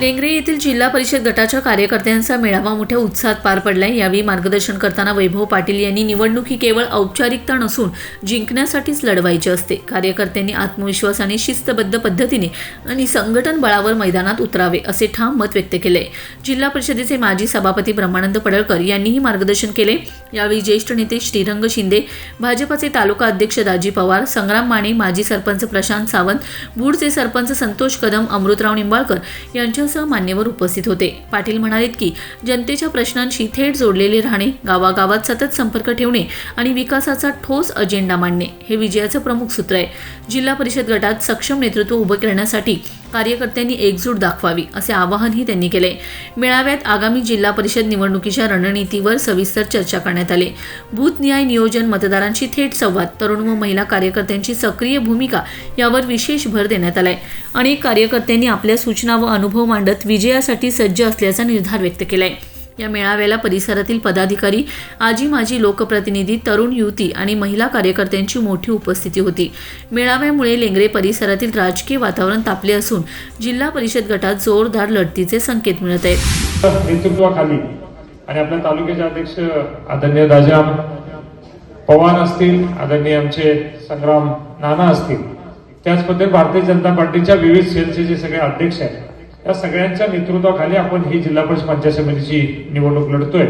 लेंगरे येथील जिल्हा परिषद गटाच्या कार्यकर्त्यांचा मेळावा मोठ्या उत्साहात पार पडलाय. यावेळी मार्गदर्शन करताना वैभव पाटील यांनी निवडणूक ही केवळ औपचारिकता नसून जिंकण्यासाठीच लढवायची असते. कार्यकर्त्यांनी आत्मविश्वास आणि शिस्तबद्ध पद्धतीने आणि संघटन बळावर मैदानात उतरावे असे ठाम मत व्यक्त केले. जिल्हा परिषदेचे माजी सभापती ब्रह्मानंद पडळकर यांनीही मार्गदर्शन केले. यावेळी ज्येष्ठ नेते श्रीरंग शिंदे भाजपाचे तालुका अध्यक्ष दाजी पवार संग्राम माने माजी सरपंच प्रशांत सावंत बुडचे सरपंच संतोष कदम अमृतराव निंबाळकर यांच्या पाटीलसह मान्यवर उपस्थित होते. पाटील म्हणालेत की जनतेच्या प्रश्नांशी थेट जोडलेले राहणे गावागावात सतत संपर्क ठेवणे आणि विकासाचा ठोस अजेंडा मांडणे हे विजयाचं प्रमुख सूत्र आहे. जिल्हा परिषद गटात सक्षम नेतृत्व उभं करण्यासाठी कार्यकर्त्यांनी एकजूट दाखवावी असे आवाहनही त्यांनी केले. मेळाव्यात आगामी जिल्हा परिषद निवडणुकीच्या रणनीतीवर सविस्तर चर्चा करण्यात आली. बूथनिहाय न्याय नियोजन मतदारांशी थेट संवाद तरुण व महिला कार्यकर्त्यांची सक्रिय भूमिका यावर विशेष भर देण्यात आलाय. अनेक कार्यकर्त्यांनी आपल्या सूचना व अनुभव मांडत विजयासाठी सज्ज असल्याचा निर्धार व्यक्त केलाय. या मेळाव्याला परिसरातील पदाधिकारी आजी माजी लोकप्रतिनिधी तरुण युवती आणि महिला कार्यकर्त्यांची मोठी उपस्थिती होती. मेळाव्यामुळे लेंगरे परिसरातील राजकीय वातावरण तापले असून जिल्हा परिषद गटात जोरदार लढतीचे संकेत मिळत आहेत. नेतृत्वाखाली आणि आपल्या तालुक्याचे अध्यक्ष आदरणीय राजा पवार असतील आदरणीय आमचे संग्राम नाना असतील त्याच पद्धतीने भारतीय जनता पार्टीच्या विविध सेलचे जे सगळे अध्यक्ष आहेत. या सगळ्यांच्या नेतृत्वाखाली आपण ही जिल्हा परिषद पंचायत समितीची निवडणूक लढतोय.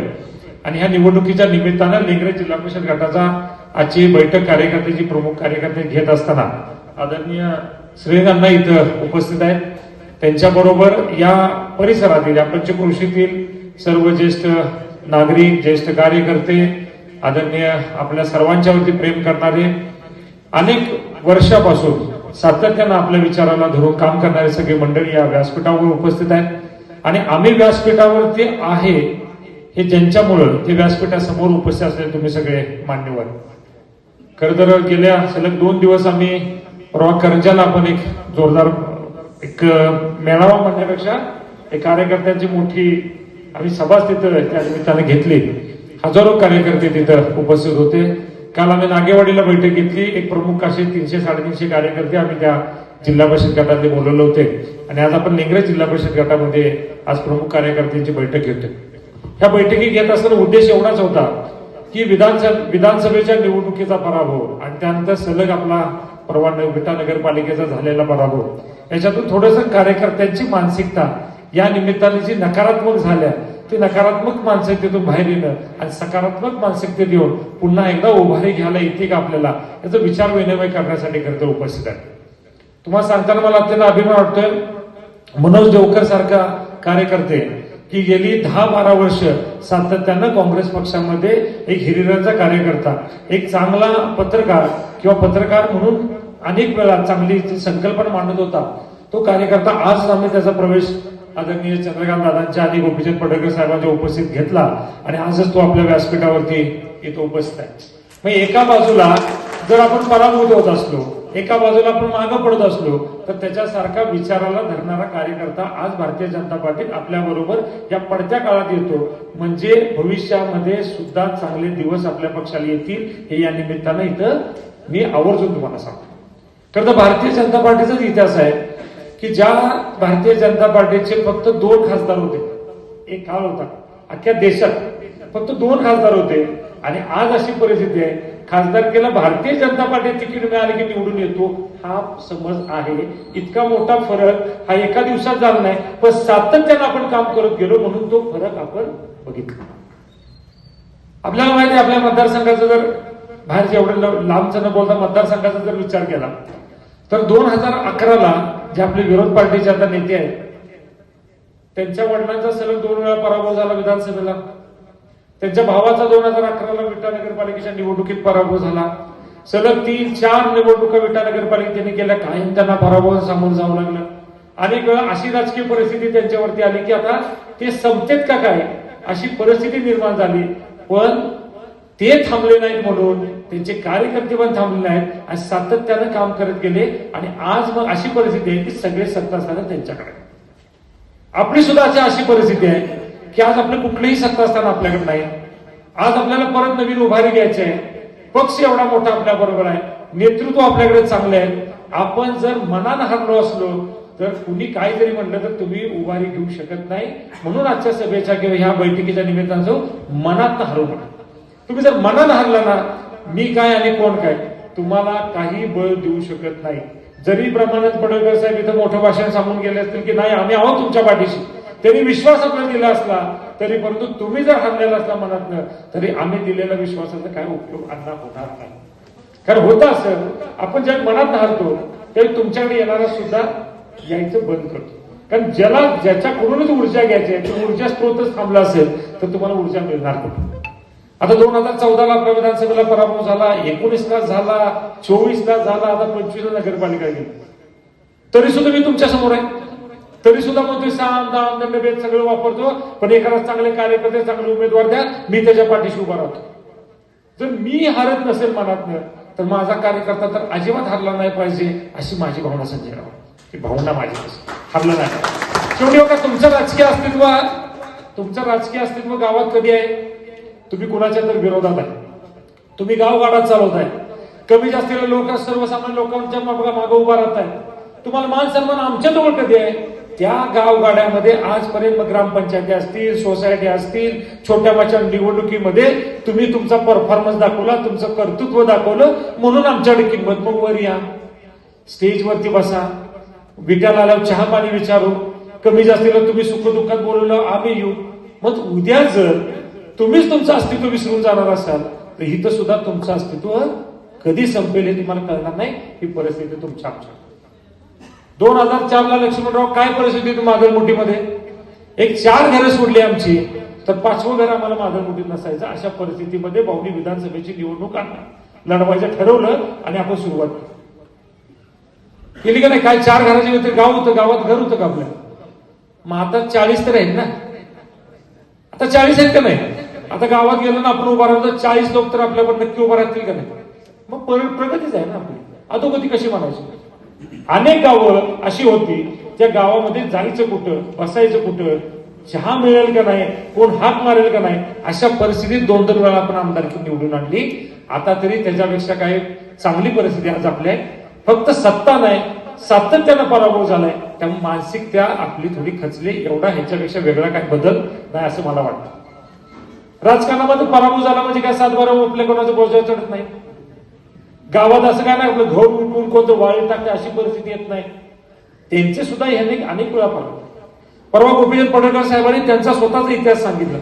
आणि ह्या निवडणुकीच्या निमित्तानं लेंगरे जिल्हा परिषद गटाचा आजची बैठक कार्यकर्त्याची प्रमुख कार्यकर्ते घेत असताना आदरणीय श्रेणांना इथं उपस्थित आहेत. त्यांच्याबरोबर या परिसरातील या पंचकृषीतील सर्व ज्येष्ठ नागरिक ज्येष्ठ कार्यकर्ते आदरणीय आपल्या सर्वांच्यावरती प्रेम करणारे अनेक वर्षापासून सातत्यानं आपल्या विचाराला धरून काम करणारे सगळे मंडळी या व्यासपीठावर उपस्थित आहेत. आणि आम्ही व्यासपीठावरती आहे हे ज्यांच्यामुळं ते व्यासपीठासमोर उपस्थित असलेले तुम्ही सगळे मान्यवर. खर तर गेल्या सलग दोन दिवस आम्ही परवा करंजाला आपण एक जोरदार एक मेळावा म्हणण्यापेक्षा एक कार्यकर्त्यांची मोठी आम्ही सभा तिथं त्या निमित्ताने घेतली. हजारो कार्यकर्ते तिथं उपस्थित होते. काल आम्ही नागेवाडीला बैठक घेतली. एक प्रमुख असे तीनशे साडेतीनशे कार्यकर्ते आम्ही त्या जिल्हा परिषद गटातले बोलवले होते. आणि आज आपण लेंगरे जिल्हा परिषद गटामध्ये आज प्रमुख कार्यकर्त्यांची बैठक घेतोय. ह्या बैठकी घेत असताना उद्देश एवढाच होता की विधानसभा विधानसभेच्या निवडणुकीचा पराभव आणि त्यानंतर सलग आपला परवा न- विटा नगरपालिकेचा झालेला पराभव. याच्यातून थोडस कार्यकर्त्यांची मानसिकता या निमित्ताने जी नकारात्मक झाल्या ती नकारात्मक मानसिकतेतून बाहेर येणं आणि सकारात्मक मानसिकते देऊन पुन्हा एकदा उभारी घ्यायला येते का आपल्याला? याचा विचार विनिमय करण्यासाठी खरं तर उपस्थित आहे. तुम्हाला सांगताना मला अत्यंत अभिमान वाटतोय. मनोज देवकर सारखा कार्यकर्ते की गेली दहा बारा वर्ष सातत्यानं काँग्रेस पक्षामध्ये एक हिरिराचा कार्यकर्ता एक चांगला पत्रकार किंवा पत्रकार म्हणून अनेक वेळा चांगली संकल्पना मांडत होता. तो कार्यकर्ता आज आम्ही त्याचा प्रवेश आदरणीय चंद्रकांत दादांच्या आणि गोपीचंद पडळकर साहेबांच्या उपस्थित घेतला आणि आजच तो आपल्या व्यासपीठावरती इथं उपस्थित. आहे मग एका बाजूला जर आपण पराभूत होत असलो एका बाजूला आपण मागं पडत असलो तर त्याच्यासारखा विचाराला धरणारा कार्यकर्ता आज भारतीय जनता पार्टीत आपल्या बरोबर या पडत्या काळात येतो. म्हणजे भविष्यामध्ये सुद्धा चांगले दिवस आपल्या पक्षाला येतील हे या निमित्तानं इथं मी आवर्जून तुम्हाला सांगतो. खरं तर भारतीय जनता पार्टीचाच इतिहास आहे. की ज्या भारतीय जनता पार्टीचे फक्त दोन खासदार होते. एक काळ होता. अख्ख्या देशात फक्त दोन खासदार होते. आणि आज अशी परिस्थिती आहे. खासदारकीला भारतीय जनता पार्टी तिकीट मिळाले की निवडून येतो हा समज आहे. इतका मोठा फरक हा एका दिवसात झाला नाही. पण सातत्यानं आपण काम करत गेलो म्हणून तो फरक आपण बघितला. आपल्याला माहिती आहे आपल्या मतदारसंघाचा जर बाहेर एवढं ल- लांबचं न बोलता मतदारसंघाचा जर विचार केला तर दोन हजार अकराला जे आपले विरोध पार्टीचे आता नेते आहेत त्यांच्या वडिलांचा सलग दोन वेळा पराभव झाला विधानसभेला. त्यांच्या भावाचा दोन हजार अकराला विटा नगरपालिकेच्या निवडणुकीत पराभव झाला. सलग तीन चार निवडणुका विटा नगरपालिकेने केल्या. कायम त्यांना पराभव सामोरं जावं लागलं. अनेक वेळा अशी राजकीय परिस्थिती त्यांच्यावरती आली की आता ते संपतेत का काय? अशी परिस्थिती निर्माण झाली. पण ते थांबले नाहीत म्हणून त्यांचे कार्यकर्ते पण थांबले नाहीत आणि सातत्यानं काम करत गेले आणि आज मग अशी परिस्थिती आहे की सगळे सत्तास्थानं त्यांच्याकडे आपली सुद्धा अशी अशी परिस्थिती आहे की आज आपलं कुठलंही सत्तास्थान आपल्याकडे नाही. आज आपल्याला परत नवीन उभारी घ्यायची आहे. पक्ष एवढा मोठा आपल्या बरोबर आहे. नेतृत्व आपल्याकडे चांगले आहे. आपण जर मनानं हरलो असलो तर कुणी काय जरी म्हणलं तर तुम्ही उभारी घेऊ शकत नाही. म्हणून आजच्या सभेच्या किंवा ह्या बैठकीच्या निमित्तानं जो मनात हरवू म्हणा. तुम्ही जर मनानं हरला ना मी काय आणि कोण काय तुम्हाला काही बळ देऊ शकत नाही. जरी ब्रह्मानंद पडळकर साहेब इथं मोठं भाषण सांगून गेले असतील की नाही आम्ही आहोत तुमच्या पाठीशी. त्यांनी विश्वास आपल्याला दिला असला तरी परंतु तुम्ही जर हरलेला असला मनातनं तरी आम्ही दिलेल्या विश्वासाचा काय उपयोग अण्णा होणार नाही. कारण होतं असं आपण ज्या मनात हरतो ते तुमच्याकडे येणारा सुद्धा यायचं बंद करतो. कारण ज्याला ज्याच्याकडूनच ऊर्जा घ्यायची आहे ऊर्जा स्त्रोतच थांबला असेल तर तुम्हाला ऊर्जा मिळणार कुठून? आता दोन हजार चौदाला आपल्या विधानसभेला पराभव झाला एकोणीसला झाला चोवीसला झाला आता पंचवीसला नगरपालिका गेली. तरी सुद्धा मी तुमच्यासमोर आहे. तरी सुद्धा मग तुम्ही साम दाम दंडभेद सगळं वापरतो पण एखादा चांगले कार्यकर्ते चांगले उमेदवार द्या मी त्याच्या पाठीशी उभा राहतो. जर मी हरत नसेल मनातनं तर माझा कार्यकर्ता तर अजिबात हरला नाही पाहिजे अशी माझी भावना संजय राव ही भावना माझी हरला नाही. शेवटी बघा तुमचं राजकीय अस्तित्व तुमचं राजकीय अस्तित्व गावात कधी आहे? तुम्ही कुणाच्या तर विरोधात आहे. तुम्ही गावगाडात चालवताय. कमी जास्तीला लोक सर्वसामान्य लोकांच्या मागे उभा राहताय. तुम्हाला मान सन्मान आमच्या जवळ कधी आहे? त्या गावगाड्यामध्ये आजपर्यंत ग्रामपंचायती असतील सोसायटी असतील छोट्या मोठ्या निवडणुकीमध्ये तुम्ही तुमचा परफॉर्मन्स दाखवला तुमचं कर्तृत्व दाखवलं म्हणून आमच्याकडे किंमत मग वर या. स्टेजवरती बसा. विकायला आल्यावर चहा पाणी विचारू. कमी जास्तीला तुम्ही सुखदुःखात बोलवलं आम्ही येऊ. मग उद्या जर तुम्हीच तुमचं अस्तित्व विसरून जाणार असाल तर इथं सुद्धा तुमचं अस्तित्व कधी संपेल हे तुम्हाला कळणार नाही. ही परिस्थिती तुमच्या आमच्या. दोन हजार चार ला लक्ष्मणराव काय परिस्थिती होती मागलमुठीमध्ये एक चार घरं सोडली आमची तर पाचवं घर आम्हाला मागलमुठीत नसायचं. अशा परिस्थितीमध्ये भाऊनी विधानसभेची निवडणूक आणणार लढवायचं ठरवलं आणि आपण सुरुवात केली. केली का नाही? काय चार घराची होते गाव होतं गावात घर होतं का आपल्या? मग आता चाळीस तर आहेत ना? आता चाळीस आहेत का नाही? आता गावात गेलो ना आपण उभा राहतो चाळीस लोक तर आपल्यावर नक्की उभा राहतील का नाही? मग पर- प्रगतीच आहे ना आपली. अधोगती कशी म्हणायची? अनेक गावं अशी होती त्या गावामध्ये जायचं कुठं बसायचं कुठं चहा मिळेल का नाही कोण हाक मारेल का नाही अशा परिस्थितीत दोन दोन वेळा आपण आमदारकी निवडून आणली. आता तरी त्याच्यापेक्षा काही चांगली परिस्थिती आज आपली आहे. फक्त सत्ता नाही सातत्यानं पराभव झालाय. त्यामुळे मानसिक त्या आपली थोडी खचली एवढा ह्याच्यापेक्षा वेगळा काही बदल नाही असं मला वाटतं. राजकारणामध्ये पराभव झाला म्हणजे काय सात बारा आपल्या कोणाचं बोजा चढत नाही? गावात असं काय नाही आपलं घर उठवून कोणतं वाळी टाकते अशी परिस्थिती येत नाही. त्यांचे सुद्धा ह्याने अनेक वेळा पराभव परवा गोपीचंद पडळकर साहेबांनी त्यांचा स्वतःचा इतिहास सांगितला.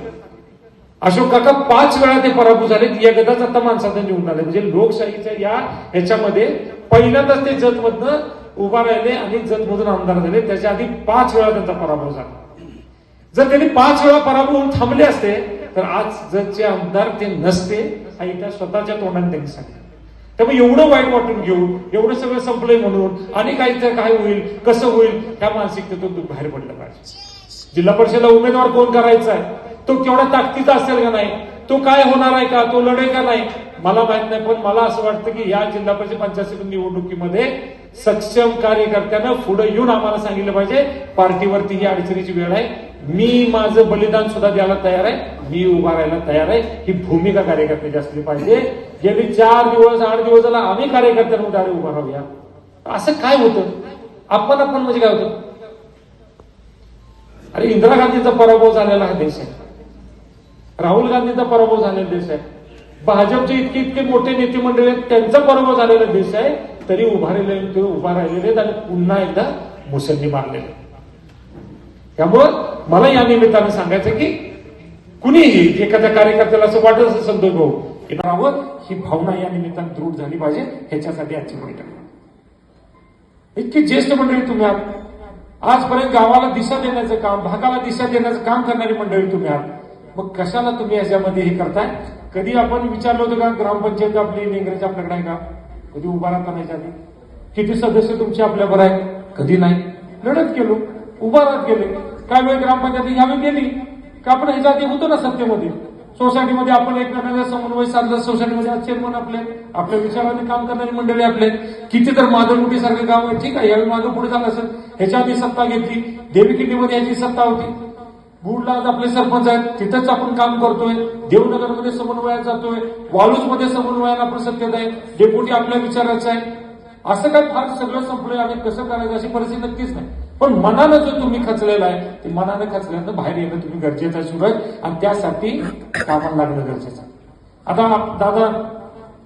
अशोक काका पाच वेळा ते पराभूत झाले या गदाच आता माणसाचं निवडून आले म्हणजे लोकशाहीच्या या ह्याच्यामध्ये पहिल्यांदाच ते जतमधनं उभा राहिले आणि जतमधून आमदार झाले. त्याच्या आधी पाच वेळा त्यांचा पराभव झाला. जर त्यांनी पाच वेळा पराभव होऊन थांबले असते तर आज जतचे आमदार ते नसते हा इतिहास स्वतःच्या तोंडाने त्यांनी सांगितलं. त्यामुळे एवढं वाईट वाटून घेऊन एवढं सगळं संपलंय म्हणून आणि काय तर काय होईल कसं होईल त्या मानसिकतेतून तू बाहेर पडलं पाहिजे. जिल्हा परिषदला उमेदवार कोण करायचा आहे तो केवढा ताकदीचा असेल का नाही? तो काय होणार आहे का? तो लढेल का नाही? मला माहीत नाही पण मला असं वाटतं की या जिल्हा परिषद पंचायत निवडणुकीमध्ये सक्षम कार्यकर्त्यानं पुढे येऊन आम्हाला सांगितलं पाहिजे पार्टीवरती ही अडचणीची वेळ आहे. मी माझं बलिदान सुद्धा द्यायला तयार आहे. मी उभा राहायला तयार आहे. ही भूमिका कार्यकर्त्याची असली पाहिजे. गेली चार दिवस आठ दिवस झाला आम्ही कार्यकर्त्यांमध्ये अरे उभा राहूया. असं काय होतं? आपण आपण म्हणजे काय होतं? अरे इंदिरा गांधीचा पराभव झालेला हा देश आहे. राहुल गांधीचा पराभव झालेला देश आहे. भाजपचे इतके इतके मोठे नेते मंडळी आहेत त्यांचा पराभव झालेला देश आहे. तरी उभारलेले ते उभा राहिलेले आहेत आणि पुन्हा एकदा मुसंडी मारलेले त्यामुळं मला या निमित्तानं सांगायचं की कुणीही एखाद्या कार्यकर्त्याला असं वाटत असं संतोष भाऊ की रावत ही भावना या निमित्तानं दृढ झाली पाहिजे ह्याच्यासाठी आजची बैठक. इतकी ज्येष्ठ मंडळी तुम्ही आहात. आजपर्यंत गावाला दिशा देण्याचं काम भागाला दिशा देण्याचं काम करणारी मंडळी तुम्ही आहात. मग कशाला तुम्ही याच्यामध्ये हे करताय? कधी आपण विचारलं होतं का ग्रामपंचायत आपली नेंगरेची आपल्याकडे आहे का? कधी उभा राहता नाही आधी किती सदस्य तुमचे आपल्यावर आहे कधी नाही. लढत गेलो उभा राहत गेले. काय वेळ ग्रामपंचायत ह्यावेळी गेली. का आपण ह्याच्या आधी होतो ना सत्तेमध्ये? सोसायटीमध्ये आपण एकमेकांचा समन्वय साधला. सोसायटीमध्ये चेअरमन आपले. आपल्या विचाराने काम करणारी मंडळी आपले. किती तर माधवमुठी सारखे गाव आहे. ठीक आहे यावेळी मागं पुढे झालं असेल. ह्याच्या आधी सत्ता घेतली. देवीकिंडीमध्ये ह्याची सत्ता होती. बुडला आज आपले सरपंच आहेत. तिथंच आपण काम करतोय. देवनगरमध्ये समन्वयात जातोय. वाळूजमध्ये समन्वयाला आपण सत्तेत आहे. डेप्युटी आपल्या विचारायचं आहे. असं काय फार सगळं संपलंय आणि कसं करायचं अशी परिस्थिती नक्कीच नाही. पण मनानं जो तुम्ही खचलेला आहे ते मनानं खचल्यानं बाहेर येणं तुम्ही गरजेचं आहे सुरू आहे आणि त्यासाठी कामाला लागणं गरजेचं आहे. आता दादा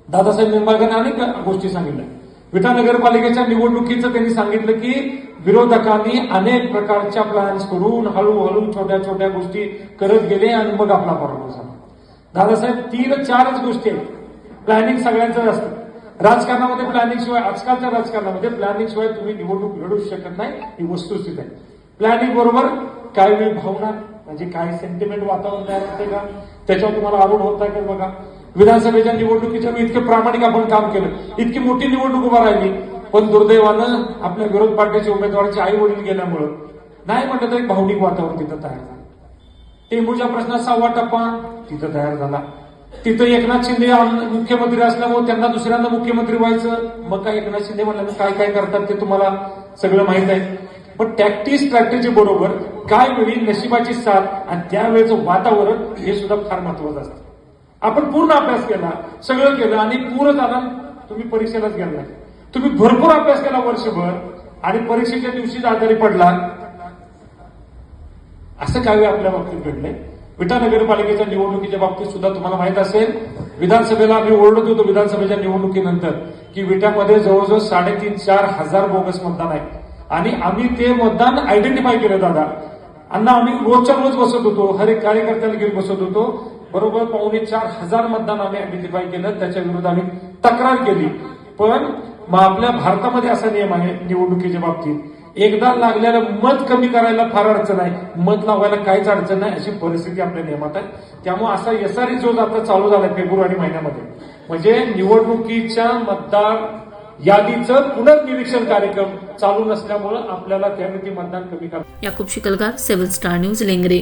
दादासाहेब निंबाळकरांनी अनेक गोष्टी सांगितल्या. विटा नगरपालिकेच्या निवडणुकीचं त्यांनी सांगितलं की विरोधकांनी अनेक प्रकारच्या प्लॅन्स करून हळूहळू छोट्या छोट्या गोष्टी करत गेले आणि मग आपला पराभव झाला. दादासाहेब तीन चारच गोष्टी आहेत. प्लॅनिंग सगळ्यांचं असतं. राजकारणामध्ये प्लॅनिंग शिवाय आजकालच्या राजकारणामध्ये प्लॅनिंग शिवाय तुम्ही निवडणूक लढू शकत नाही ही वस्तुस्थित आहे. प्लॅनिंग बरोबर काय वेळ भावना म्हणजे काय सेंटिमेंट वातावरण तयार होते का? त्याच्यावर तुम्हाला आरूढ होत आहे का बघा? विधानसभेच्या निवडणुकीच्या वेळी इतके प्रामाणिक आपण काम केलं. इतकी मोठी निवडणूक उभा राहिली. पण दुर्दैवानं आपल्या विरोध पार्टीच्या उमेदवाराचे आई वडील गेल्यामुळं नाही म्हटलं तर एक भावनिक वातावरण तिथं तयार झालं. टेंबूच्या प्रश्नात सहावा टप्पा तिथं तयार झाला. तिथं एकनाथ शिंदे मुख्यमंत्री असल्यामुळे त्यांना दुसऱ्यांदा मुख्यमंत्री व्हायचं. मग काय एकनाथ शिंदे म्हणल्यानं काय काय करतात ते तुम्हाला सगळं माहीत आहे. पण टॅक्टिस स्ट्रॅटेजी बरोबर काय वेळी नशिबाची साथ आणि त्यावेळेचं वातावरण हे सुद्धा फार महत्वाचं असतं. आपण पूर्ण अभ्यास केला सगळं केलं आणि पूर्ण झाला तुम्ही परीक्षेलाच गेला तुम्ही भरपूर अभ्यास केला वर्षभर आणि परीक्षेच्या दिवशीच आजारी पडला असं काही आपल्या बाबतीत घडलंय. विटा नगरपालिकेच्या निवडणुकीच्या बाबतीत सुद्धा तुम्हाला माहीत असेल विधानसभेला आम्ही ओरडत होतो विधानसभेच्या निवडणुकीनंतर की विट्यामध्ये जवळजवळ साडेतीन चार हजार बोगस मतदान आहे. आणि आम्ही ते मतदान आयडेंटिफाय केलं दादा. अण्णा आम्ही रोजच्या रोज बसत होतो हर एक कार्यकर्त्याला घेऊन बसत होतो. बरोबर पावणे चार हजार मतदान आम्ही आयडेंटिफाय केलं. त्याच्या विरुद्ध आम्ही तक्रार केली. पण मग आपल्या भारतामध्ये असा नियम आहे निवडणुकीच्या बाबतीत. एकदा लागलेलं मत कमी करायला फार अडचण आहे. मत लावायला काहीच अडचण नाही. अशी परिस्थिती आपल्या नियमात आहे. त्यामुळे असा एसआरई जो आता चालू झाला फेब्रुवारी महिन्यामध्ये म्हणजे निवडणुकीच्या मतदार यादीचं पुनर्निरीक्षण कार्यक्रम चालू नसल्यामुळं आपल्याला त्यावेळी मतदान कमी करा Yakub Shikalgar seven star news Lengare.